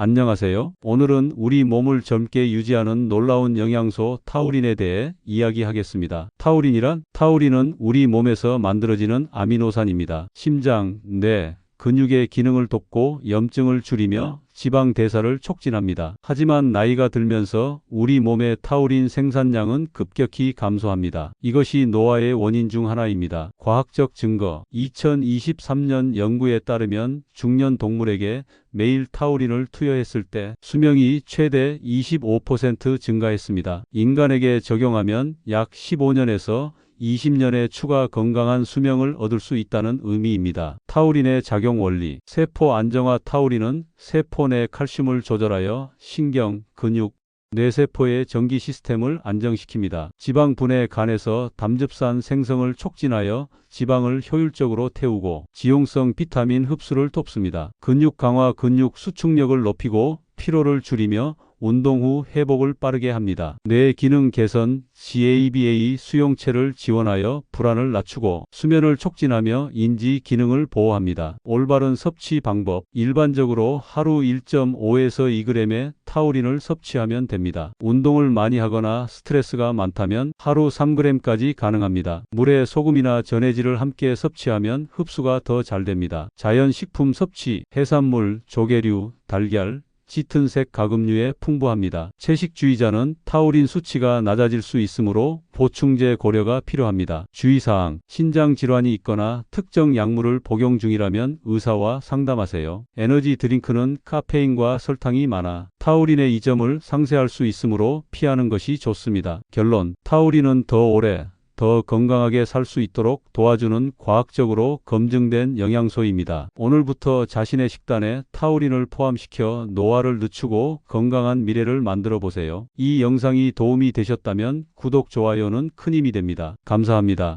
안녕하세요. 오늘은 우리 몸을 젊게 유지하는 놀라운 영양소 타우린에 대해 이야기하겠습니다. 타우린이란 타우린은 우리 몸에서 만들어지는 아미노산입니다. 심장, 뇌, 근육의 기능을 돕고 염증을 줄이며 지방 대사를 촉진합니다. 하지만 나이가 들면서 우리 몸의 타우린 생산량은 급격히 감소합니다. 이것이 노화의 원인 중 하나입니다. 과학적 증거 2023년 연구에 따르면 중년 동물에게 매일 타우린을 투여했을 때 수명이 최대 25% 증가했습니다. 인간에게 적용하면 약 15년에서 20년의 추가 건강한 수명을 얻을 수 있다는 의미입니다. 타우린의 작용 원리. 세포 안정화 타우린은 세포 내 칼슘을 조절하여 신경, 근육, 뇌세포의 전기 시스템을 안정시킵니다. 지방 분해 간에서 담즙산 생성을 촉진하여 지방을 효율적으로 태우고 지용성 비타민 흡수를 돕습니다. 근육 강화 근육 수축력을 높이고 피로를 줄이며 운동 후 회복을 빠르게 합니다. 뇌 기능 개선 GABA 수용체를 지원하여 불안을 낮추고 수면을 촉진하며 인지 기능을 보호합니다. 올바른 섭취 방법 일반적으로 하루 1.5에서 2g의 타우린을 섭취하면 됩니다. 운동을 많이 하거나 스트레스가 많다면 하루 3g까지 가능합니다. 물에 소금이나 전해질을 함께 섭취하면 흡수가 더 잘 됩니다. 자연 식품 섭취 해산물, 조개류, 달걀, 짙은색 가금류에 풍부합니다. 채식주의자는 타우린 수치가 낮아질 수 있으므로 보충제 고려가 필요합니다. 주의사항, 신장 질환이 있거나 특정 약물을 복용 중이라면 의사와 상담하세요. 에너지 드링크는 카페인과 설탕이 많아 타우린의 이점을 상쇄할 수 있으므로 피하는 것이 좋습니다. 결론, 타우린은 더 오래 더 건강하게 살 수 있도록 도와주는 과학적으로 검증된 영양소입니다. 오늘부터 자신의 식단에 타우린을 포함시켜 노화를 늦추고 건강한 미래를 만들어 보세요. 이 영상이 도움이 되셨다면 구독, 좋아요는 큰 힘이 됩니다. 감사합니다.